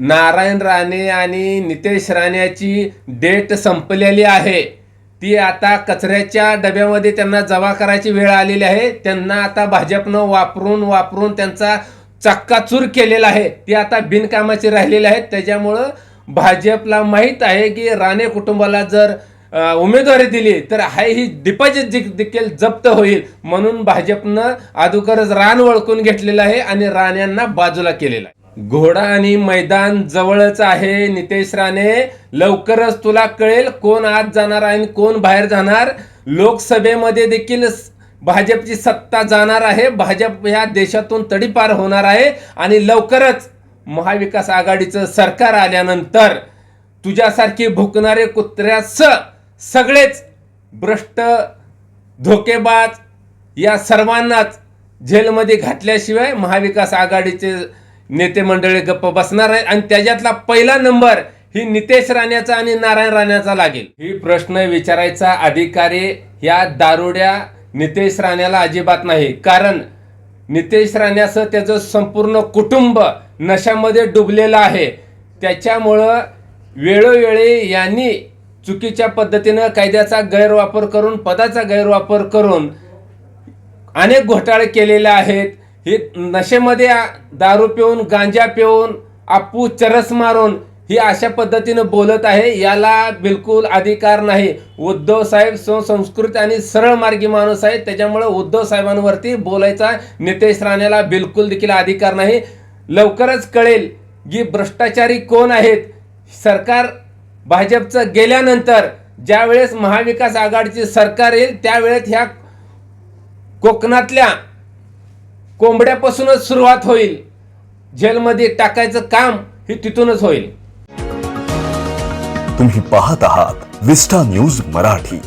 नारायण राणे आणि नितेश राणेची डेट संपलेली आहे. ती आता कचऱ्याच्या डब्यामध्ये त्यांना जमा करायची वेळ आलेली आहे. त्यांना आता भाजपनं वापरून वापरून त्यांचा चक्काचूर केलेला आहे. ती आता बिनकामाची राहिलेली आहेत. त्याच्यामुळं भाजपला माहीत आहे की राणे कुटुंबाला जर उमेदवारी दिली तर हाय ही डिपॉझिट देखील जप्त होईल म्हणून भाजपनं अगोदरच रान वळकून घेतलेलं आहे आणि राण्यांना बाजूला केलेलं आहे. घोडा आणि मैदान जवळच आहे. नितेश राणे लवकरच तुला कळेल कोण आत जाणार आणि कोण बाहेर जाणार. लोकसभेमध्ये देखील भाजपची सत्ता जाणार आहे. भाजप या देशातून तडीपार होणार आहे आणि लवकरच महाविकास आघाडीचं सरकार आल्यानंतर तुझ्यासारखी भुकणारे कुत्र्यास सगळेच भ्रष्ट धोकेबाज या सर्वांनाच जेलमध्ये घातल्याशिवाय महाविकास आघाडीचे नेते मंडळी गप्प बसणार आहे आणि त्याच्यातला पहिला नंबर ही नितेश राण्याचा आणि नारायण राण्याचा लागेल. ही प्रश्न विचारायचा अधिकारी या दारुड्या नितेश राण्याला अजिबात नाही. कारण नितेश राण्यासह त्याचं संपूर्ण कुटुंब नशामध्ये डुबलेलं आहे. त्याच्यामुळं वेळोवेळी यांनी चुकीच्या पद्धतीनं कायद्याचा गैरवापर करून पदाचा गैरवापर करून अनेक घोटाळे केलेले आहेत. हे नशेमध्ये दारू पिऊन गांजा पिऊन आपू चरस मारून ही अशा पद्धतीनं बोलत आहे याला बिलकुल अधिकार नाही. उद्धव साहेब सुसंस्कृत आणि सरळ मार्गी माणूस आहे त्याच्यामुळे उद्धव साहेबांवरती बोलायचा नितेश राणेला बिलकुल देखील अधिकार नाही. लवकरच कळेल की भ्रष्टाचारी कोण आहेत. सरकार भाजपचं गेल्यानंतर ज्यावेळेस महाविकास आघाडीचे सरकार येईल त्यावेळेस ह्या कोकणातल्या कोंबड्यापासूनच सुरुवात होईल. जेलमध्ये टाकायचं काम हे तिथूनच होईल. तुम्ही पाहत आहात विस्टा न्यूज मराठी.